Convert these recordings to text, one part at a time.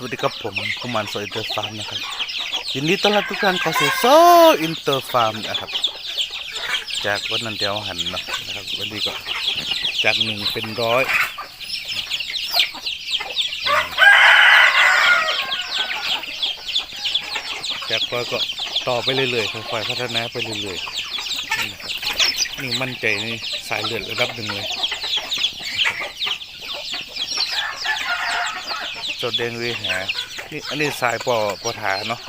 สวัสดีครับผมกุมารโซอินเตอร์ฟาร์มนะครับยินดีต้อนรับทุกท่านเข้าสู่โซอินเตอร์ฟาร์มนะครับ จากวันนั้นเดียวหันนะครับวันนี้ก็จากหนึ่งเป็นร้อยจากร้อยก็ต่อไปเรื่อยๆค่อยๆพัฒนาไปเรื่อยๆนี่มันี่มั่นใจนี่สายเลือดระดับหนึ่งเลย จดแดงเวหานี่อันนี้สายปอปอถาเนาะ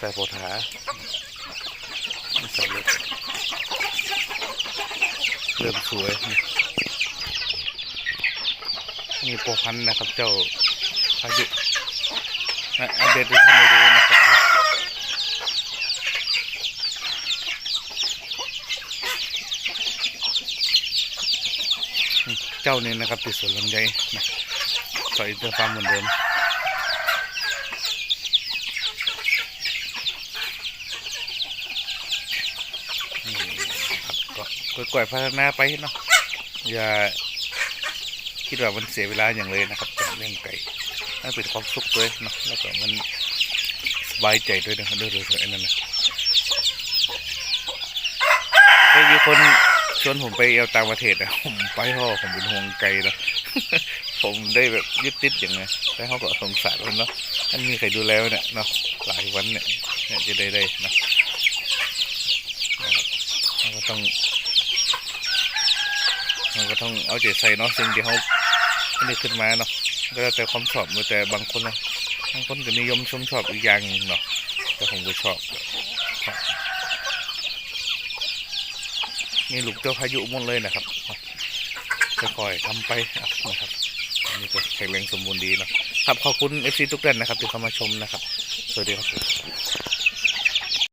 สายปอถาสายเลือดเริ่มสวยนี่ปอพันธ์นะครับเจ้าพายุอะอัปเดตให้ท่านได้ดูนะครับเจ้านี่นะครับติดสวนลำไยนะ ใส่เสื้อฟาร์มเหมือนเดิมก็ก่อยๆพัฒนาไปเนาะอย่าคิดว่ามันเสียเวลาอย่างเลยนะครับกับเรื่องไก่นั่นเป็นความสุขด้วยเนาะแล้วก็มันสบายใจด้วยนะครับด้วยด้วยไอ้นั่นนะมีคนชวนผมไปเอวต่างประเทศนะผมไปห่อผมเป็นห่วงไก่เนาะ ผมได้แบบยึดติดอย่างไงแต่เขาก็สงสารมันเนาะมันมีใครดูแลเนี่ยเนาะหลายวันเนี่ยเนี่ยจะได้ได้เนาะเราก็ต้องเราก็ต้องเอาใจใส่เนาะสิ่งที่เขาไม่ได้ขึ้นมาเนาะก็แล้วแต่ความชอบแต่บางคนเนาะบางคนก็นิยมชมชอบอีกอย่างเนาะแต่ผมก็ชอบนี่ลูกเจ้าพายุหมดเลยนะครับค่อยๆทำไปนะครับ นี่ก็แข็งแรงสมบูรณ์ดีเนาะครับขอบคุณเอฟซีทุกท่านนะครับที่เข้ามาชมนะครับ สวัสดีครับ